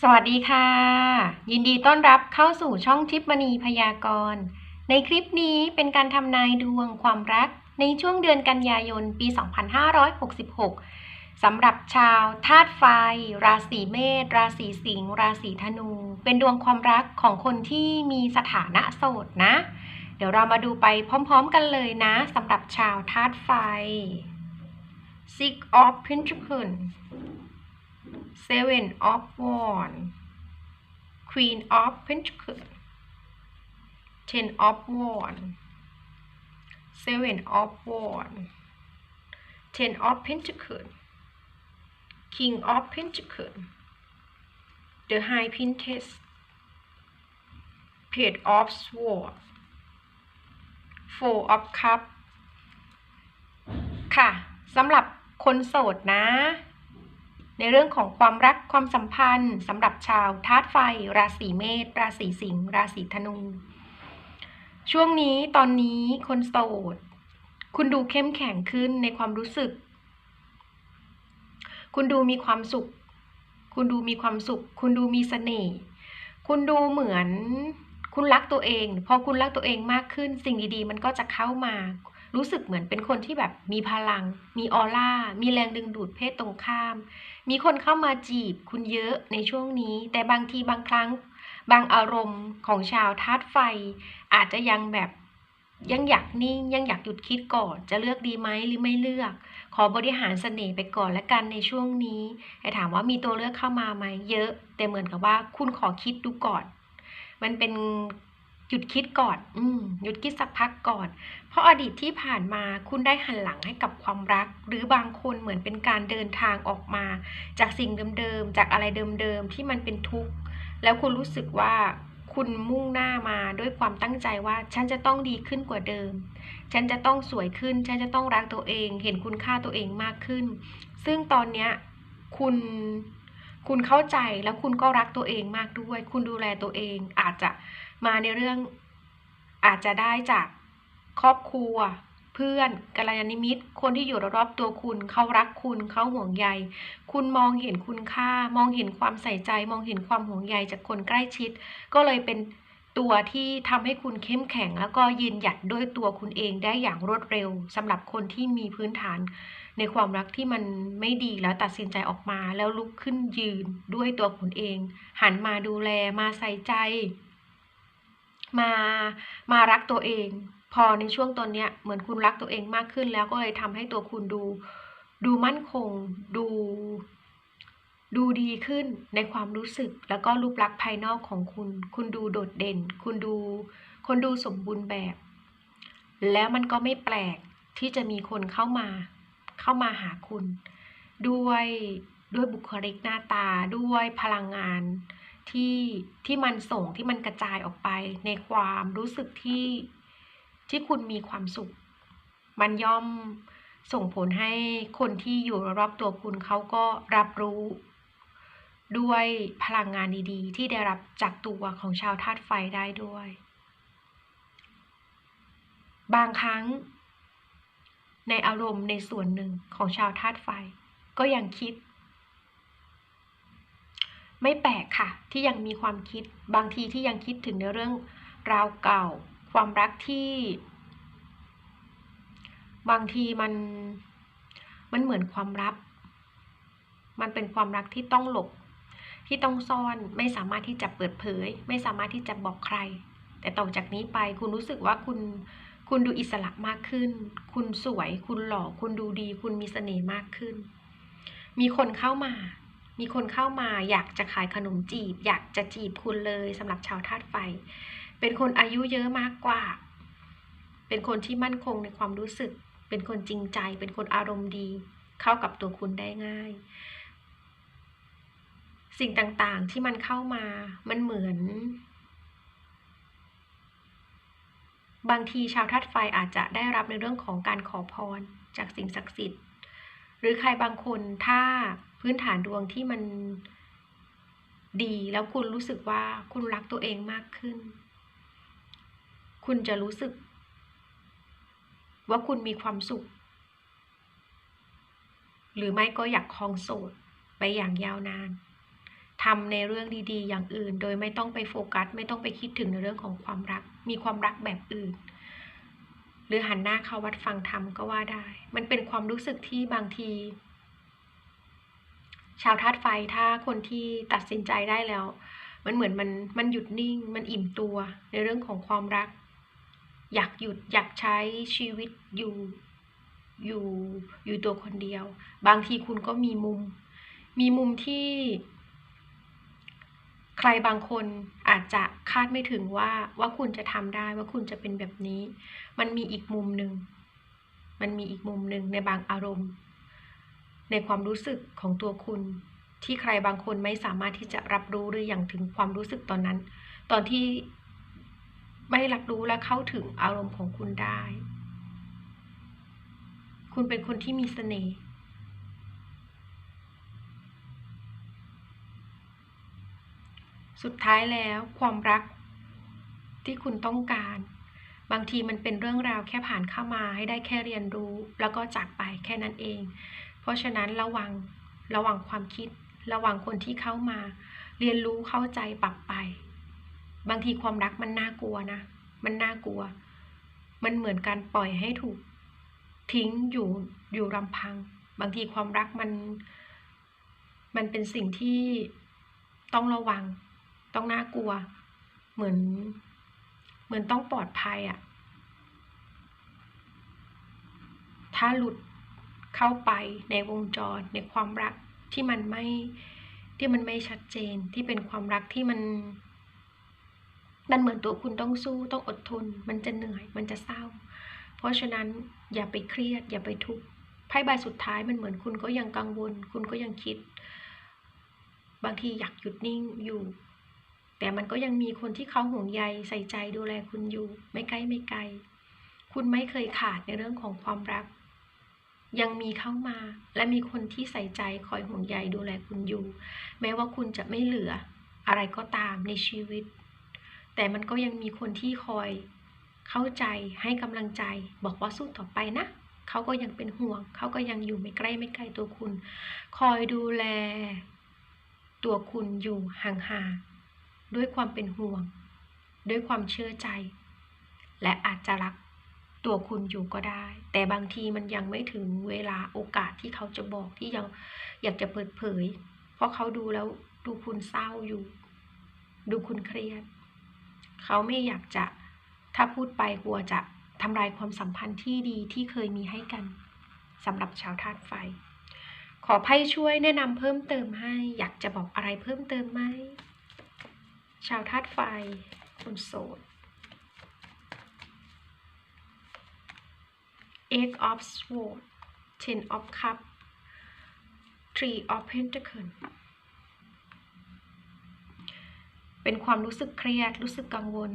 สวัสดีค่ะ ยินดีต้อนรับเข้าสู่ช่องทิพมณีพยากรณ์ ในคลิปนี้เป็นการทำนายดวงความรักในช่วงเดือนกันยายนปี 2566สำหรับชาวธาตุไฟ ราศีเมษราศีสิงห์ราศีธนู เป็นดวงความรักของคนที่มีสถานะโสดนะ เดี๋ยวเรามาดูไปพร้อมๆกันเลยนะสำหรับชาวธาตุไฟ Six of Pentacles Seven of Wands Queen of Pentacles Ten of Wands Seven of Wands Ten of Pentacles King of Pentacles The High Priestess Page of Swords Four of Cups ค่ะสำหรับคนโสดนะ ในเรื่องของความรักความสัมพันธ์สำหรับชาวธาตุไฟ ราศีเมษราศีสิงห์ราศีธนู ช่วงนี้ตอนนี้คนโสด คุณดูเข้มแข็งขึ้นในความรู้สึก คุณดูมีความสุข คุณดูมีความสุข คุณดูมีเสน่ห์คุณดูเหมือนคุณรักตัวเอง พอคุณรักตัวเองมากขึ้น สิ่งดีๆ มันก็จะเข้ามา รู้สึกเหมือนเป็นคนที่แบบมีพลัง มีออร่า มีแรงดึงดูดเพศตรงข้าม มีคนเข้ามาจีบคุณเยอะในช่วงนี้ แต่บางทีบางครั้ง บางอารมณ์ของชาวธาตุไฟ อาจจะยังแบบยังอยากนิ่งยังอยากหยุดคิดก่อน จะเลือกดีไหมหรือไม่เลือก ขอบริหารเสน่ห์ไปก่อนและกันในช่วงนี้แต่ถามว่ามีตัวเลือกเข้ามาไหมเยอะ แต่เหมือนกับว่าคุณขอคิดดูก่อน มันเป็น หยุดคิดก่อน อืมหยุดคิดสักพักก่อน เพราะอดีตที่ผ่านมาคุณได้หันหลังให้กับความรัก หรือบางคนเหมือนเป็นการเดินทางออกมา จากสิ่งเดิมๆ จากอะไรเดิมๆ ที่มันเป็นทุกข์ แล้วคุณรู้สึกว่าคุณมุ่งหน้ามาด้วยความตั้งใจว่า ฉันจะต้องดีขึ้นกว่าเดิม ฉันจะต้องสวยขึ้น ฉันจะต้องรักตัวเอง เห็นคุณค่าตัวเองมากขึ้น ซึ่งตอนเนี้ยคุณคุณเข้าใจแล้วคุณก็รักตัวเองมากด้วย คุณดูแลตัวเองอาจจะ มาในเรื่องอาจจะได้จากครอบครัว เพื่อนกัลยาณมิตร คนที่อยู่รอบๆตัวคุณเขารักคุณเขาห่วงใย คุณมองเห็นคุณค่า มองเห็นความใส่ใจ มองเห็นความห่วงใยจากคนใกล้ชิด ก็เลยเป็นตัวที่ทำให้คุณเข้มแข็ง แล้วก็ยืนหยัดด้วยตัวคุณเองได้อย่างรวดเร็วสำหรับคนที่มีพื้นฐาน ในความรักที่มันไม่ดีแล้วตัดสินใจออกมาแล้วลุกขึ้นยืนด้วยตัวคุณเอง หันมาดูแลมาใส่ใจ มามารักตัวเอง พอในช่วงตอนเนี้ยเหมือนคุณรักตัวเองมากขึ้น แล้วก็เลยทำให้ตัวคุณดูดูมั่นคง ดู ดูดีขึ้นในความรู้สึก แล้วก็รูปลักษณ์ภายนอกของคุณ คุณดูโดดเด่น คุณดูคนดูสมบูรณ์แบบ แล้วมันก็ไม่แปลกที่จะมีคนเข้ามา เข้ามาหาคุณ ด้วยด้วยบุคลิกหน้าตาด้วยพลังงาน ที่ที่มันส่งที่มันกระจายออกไปในความรู้สึกที่ที่คุณมีความสุข มันย่อมส่งผลให้คนที่อยู่รอบตัวคุณเขาก็รับรู้ ด้วยพลังงานดีๆ ที่ได้รับจากตัวของชาวธาตุไฟได้ด้วย บางครั้ง ในอารมณ์ในส่วนหนึ่งของชาวธาตุไฟ ก็ยังคิด ไม่แปลกค่ะ ที่ยังมีความคิดบางทีที่ยังคิดถึงในเรื่องราวเก่า ความรักที่ บางทีมันมันเหมือนความลับ มันเป็นความรักที่ต้องหลบ ที่ต้องซ่อนไม่สามารถที่จะเปิดเผย ไม่สามารถที่จะบอกใคร แต่ต่อจากนี้ไปคุณรู้สึกว่าคุณคุณดูอิสระมากขึ้น คุณสวย คุณหล่อ คุณดูดี คุณมีเสน่ห์มากขึ้น มีคนเข้ามา มีคนเข้ามาอยากจะขายขนมจีบ อยากจะจีบคุณเลยสำหรับชาวธาตุไฟ เป็นคนอายุเยอะมากกว่า เป็นคนที่มั่นคงในความรู้สึก เป็นคนจริงใจ เป็นคนอารมณ์ดี เข้ากับตัวคุณได้ง่าย สิ่งต่างๆที่มันเข้ามามันเหมือน บางทีชาวธาตุไฟอาจจะได้รับในเรื่องของการขอพรจากสิ่งศักดิ์สิทธิ์ รือใครบางคนถ้าพื้นฐานดวงที่มันดีแล้วคุณรู้สึกว่าคุณรักตัวเองมากขึ้น คุณจะรู้สึก ว่าคุณมีความสุข หรือไม่ก็อยากครองโสดไปอย่างยาวนานทำในเรื่องดี ๆ อย่างอื่น โดยไม่ต้องไปโฟกัส ไม่ต้องไปคิดถึงในเรื่องของความรัก มีความรักแบบอื่น หรือหันหน้าเข้าวัดฟังธรรมก็ว่าได้ มันเป็นความรู้สึกที่บางที ชาวธาตุไฟถ้าคนที่ตัดสินใจได้แล้ว มันเหมือนมันมันหยุดนิ่ง มันอิ่มตัวในเรื่องของความรัก อยากหยุดอยากใช้ชีวิตอยู่อยู่อยู่ตัวคนเดียว บางทีคุณก็มีมุม มีมุมที่ ใครบางคนอาจจะคาดไม่ถึงว่าว่าคุณจะทำได้ว่าคุณจะเป็นแบบนี้ มันมีอีกมุมหนึ่งมันมีอีกมุมหนึ่งในบางอารมณ์ ในความรู้สึกของตัวคุณ ที่ใครบางคนไม่สามารถที่จะรับรู้หรืออย่างถึงความรู้สึกตอนนั้น ตอนที่ไม่รับรู้และเข้าถึงอารมณ์ของคุณได้ คุณเป็นคนที่มีเสน่ห์ สุดท้ายแล้วความรักที่คุณต้องการ บางทีมันเป็นเรื่องราวแค่ผ่านเข้ามาให้ได้แค่เรียนรู้ แล้วก็จากไปแค่นั้นเอง เพราะฉะนั้นระวังระวังความคิด ระวังคนที่เข้ามา เรียนรู้เข้าใจปรับไป บางทีความรักมันน่ากลัวนะ มันน่ากลัว มันเหมือนการปล่อยให้ถูกทิ้งอยู่อยู่ลำพัง บางทีความรักมัน มันเป็นสิ่งที่ต้องระวัง ต้องน่ากลัว เหมือน เหมือนต้องปลอดภัยอะถ้าหลุดเข้าไปในวงจรในความรักที่มันไม่ที่มันไม่ชัดเจนที่เป็นความรักที่มัน มันเหมือนตัวคุณต้องสู้ต้องอดทน มันจะเหนื่อย มันจะเศร้า เพราะฉะนั้นอย่าไปเครียด อย่าไปทุกข์ไพ่ใบสุดท้ายมันเหมือนคุณก็ยังกังวล คุณก็ยังคิด บางทีอยากหยุดนิ่งอยู่ แต่มันก็ยังมีคนที่เขาห่วงใยใส่ใจดูแลคุณอยู่ ไม่ใกล้ไม่ไกล คุณไม่เคยขาดในเรื่องของความรัก ยังมีเข้ามา และมีคนที่ใส่ใจคอยห่วงใยดูแลคุณอยู่ แม้ว่าคุณจะไม่เหลืออะไรก็ตามในชีวิต แต่มันก็ยังมีคนที่คอย เข้าใจให้กำลังใจ บอกว่าสู้ต่อไปนะเขาก็ยังเป็นห่วง เขาก็ยังอยู่ไม่ใกล้ไม่ไกลตัวคุณ คอยดูแล ตัวคุณอยู่ห่างๆ ด้วยความเป็นห่วง ด้วยความเชื่อใจ และอาจจะรักตัวคุณอยู่ก็ได้ แต่บางทีมันยังไม่ถึงเวลาโอกาสที่เขาจะบอกที่ยังอยากจะเปิดเผย เพราะเขาดูแล้วดูคุณเศร้าอยู่ ดูคุณเครียด เขาไม่อยากจะถ้าพูดไปกลัวจะทำลายความสัมพันธ์ที่ดีที่เคยมีให้กันสำหรับชาวธาตุไฟ ขอไพ่ช่วยแนะนำเพิ่มเติมให้ อยากจะบอกอะไรเพิ่มเติมไหม ชาวธาตุไฟ คนโสด Eight of Swords Ten of Cups Three of Pentacles เป็นความรู้สึกเครียด รู้สึกกังวล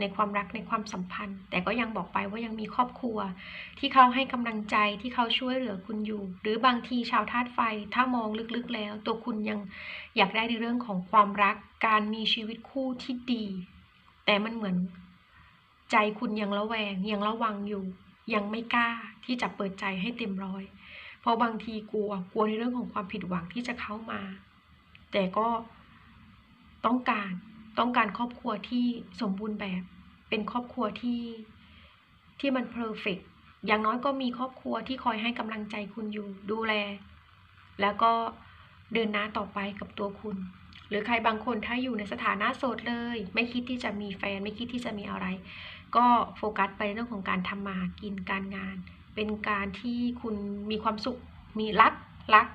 ในความรักในความสัมพันธ์ แต่ก็ยังบอกไปว่ายังมีครอบครัว ที่เขาให้กำลังใจที่เขาช่วยเหลือคุณอยู่ หรือบางทีชาวธาตุไฟถ้ามองลึกๆแล้ว ตัวคุณยังอยากได้ในเรื่องของความรักการมีชีวิตคู่ที่ดี แต่มันเหมือน ใจคุณยังระแวง ยังระวังอยู่ ยังไม่กล้าที่จะเปิดใจให้เต็มร้อย เพราะบางทีกลัวกลัวในเรื่องของความผิดหวังที่จะเข้ามา แต่ก็ต้องการ ต้องการครอบครัวที่สมบูรณ์แบบ เป็นครอบครัวที่ที่มันเพอร์เฟกอย่างน้อยก็มีครอบครัวที่คอยให้กำลังใจคุณอยู่ดูแล แล้วก็เดินหน้าต่อไปกับตัวคุณ หรือใครบางคนถ้าอยู่ในสถานะโสดเลย ไม่คิดที่จะมีแฟน ไม่คิดที่จะมีอะไร ก็โฟกัสไปเรื่องของการทำมากินการงาน เป็นการที่คุณมีความสุขมีรักรัก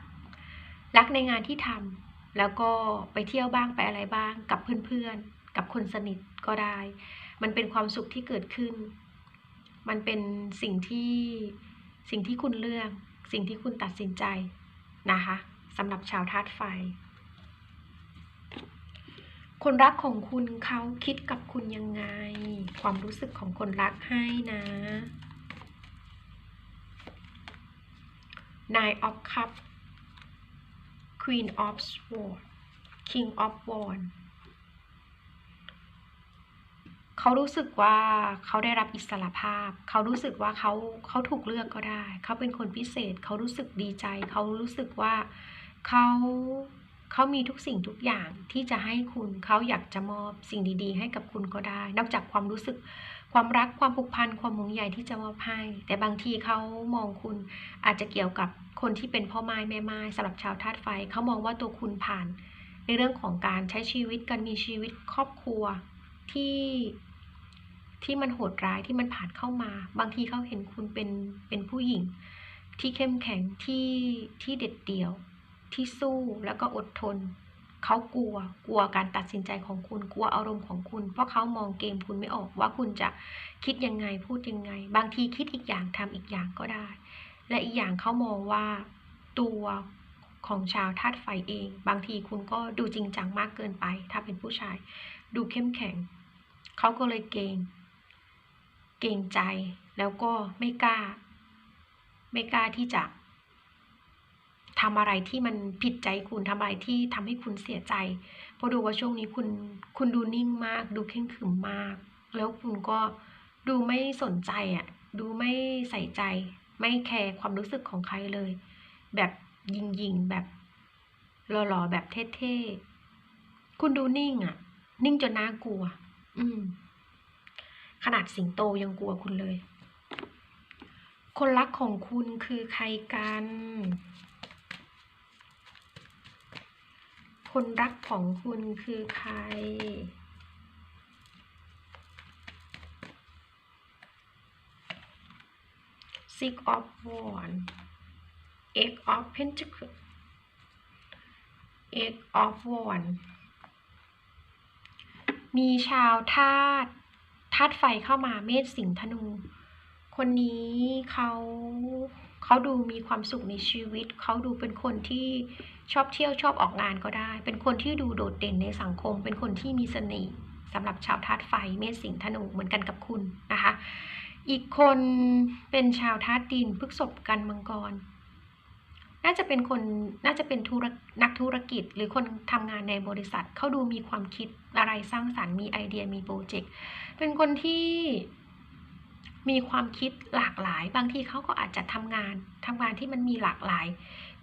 รักในงานที่ทำ แล้วก็ไปเที่ยวบ้างไปอะไรบ้าง กับเพื่อนๆ กับคนสนิทก็ได้ มันเป็นความสุขที่เกิดขึ้น มันเป็นสิ่งที่สิ่งที่คุณเลือก สิ่งที่คุณตัดสินใจนะคะสำหรับชาวธาตุไฟ คนรักของคุณเขาคิดกับคุณยังไง ความรู้สึกของคนรักให้นะ Nine of Cups Queen of Swords King of Wands เขารู้สึกว่าเขาได้รับอิสรภาพ เขารู้สึกว่าเขาเขาถูกเลือกก็ได้ เขาเป็นคนพิเศษ เขารู้สึกดีใจ เขารู้สึกว่าเขาเขามีทุกสิ่งทุกอย่างที่จะให้คุณ เขาอยากจะมอบสิ่งดีๆ ให้กับคุณก็ได้ นอกจากความรู้สึก ความรัก ความผูกพัน ความห่วงใยที่จะมอบให้ แต่บางทีเขามองคุณอาจจะเกี่ยวกับ คนที่เป็นพ่อไม้แม่ไม้สำหรับชาวธาตุไฟเขามองว่าตัวคุณผ่าน ในเรื่องของการใช้ชีวิตการมีชีวิตครอบครัวที่ที่มันโหดร้ายที่มันผ่านเข้ามา บางทีเขาเห็นคุณเป็นเป็นผู้หญิง ที่เข้มแข็งที่ที่เด็ดเดี่ยว ที่สู้แล้วก็อดทนเขากลัวกลัวการตัดสินใจของคุณกลัวอารมณ์ของคุณ เพราะเขามองเกมคุณไม่ออกว่าคุณจะคิดยังไงพูดยังไง บางทีคิดอีกอย่างทำอีกอย่างก็ได้ และอีกอย่างเขามองว่าตัวของชาวธาตุไฟเอง บางทีคุณก็ดูจริงจังมากเกินไป ถ้าเป็นผู้ชาย ดูเข้มแข็ง เขาก็เลยเกรงเกรงใจแล้วก็ไม่กล้า ไม่กล้าที่จะทำอะไรที่มันผิดใจคุณทำอะไรที่ทำให้คุณเสียใจ เพราะดูว่าช่วงนี้คุณคุณดูนิ่งมาก ดูเข่งขึมมาก แล้วคุณก็ดูไม่สนใจอะ ดูไม่ใส่ใจ ไม่แคร์ความรู้สึกของใครเลย แบบยิงยิงๆแบบหล่อๆแบบเท่ๆ คุณดูนิ่งอะ นิ่งจนน่ากลัว อืม ขนาดสิงโตยังกลัวคุณเลย คนรักของคุณคือใครกัน คนรักของคุณคือใคร Six of Wands Eight of Pentacles Eight of Wands มีชาวธาตุธาตุไฟเข้ามาเมษสิงห์ธนู คนนี้เขาเขาดูมีความสุขในชีวิต เขาดูเป็นคนที่ชอบเที่ยวชอบออกงานก็ได้ เป็นคนที่ดูโดดเด่นในสังคม เป็นคนที่มีเสน่ห์สำหรับชาวธาตุไฟเมษสิงห์ธนูเหมือนกันกับคุณนะคะ อีกคนเป็นชาวธาตุดินพฤกษบกันมังกร น่าจะเป็นคนน่าจะเป็นธุรนักธุรกิจ หรือคนทำงานในบริษัทเขาดูมีความคิดอะไรสร้างสรรค์มีไอเดียมีโปรเจกต์เป็นคนที่มีความคิดหลากหลาย บางทีเขาก็อาจจะทำงานทำงานที่มันมีหลากหลาย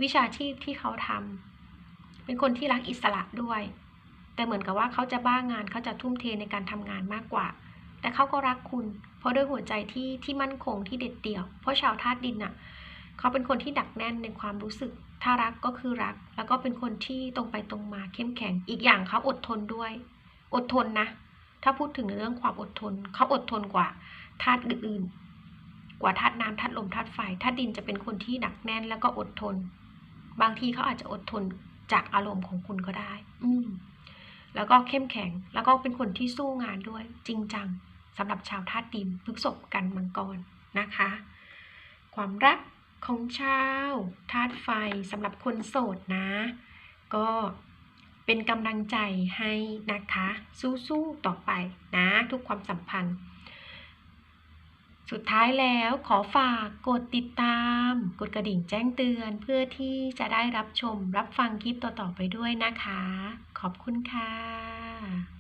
วิชาชีพที่เขาทำเป็นคนที่รักอิสระด้วย แต่เหมือนกับว่าเขาจะบ้างานเขาจะทุ่มเทในการทำงานมากกว่า แต่เขาก็รักคุณ เพราะด้วยหัวใจที่ที่มั่นคงที่เด็ดเดี่ยว เพราะชาวธาตุดินน่ะเขาเป็นคนที่ดักแน่นในความรู้สึก ถ้ารักก็คือรัก แล้วก็เป็นคนที่ตรงไปตรงมาเข้มแข็ง อีกอย่างเขาอดทนด้วย อดทนนะ ถ้าพูดถึงเรื่องความอดทน เขาอดทนกว่าธาตุอื่นๆ กว่าธาตุน้ำธาตุลมธาตุไฟ ธาตุดินจะเป็นคนที่หนักแน่นแล้วก็อดทน บางทีเขาอาจจะอดทนจากอารมณ์ของคุณก็ได้ อืแล้วก็เข้มแข็ง แล้วก็เป็นคนที่สู้งานด้วย จริงจัง สำหรับชาวธาตุดินพฤกษบกันมังกรนะคะ ความรักของชาวธาตุไฟสำหรับคนโสดนะ ก็เป็นกำลังใจให้นะคะ สู้ๆต่อไปนะ ทุกความสัมพันธ์ สุดท้ายแล้วขอฝากกดติดตาม กดกระดิ่งแจ้งเตือนเพื่อที่จะได้รับชมรับฟังคลิปต่อๆไปด้วยนะคะ ขอบคุณค่ะ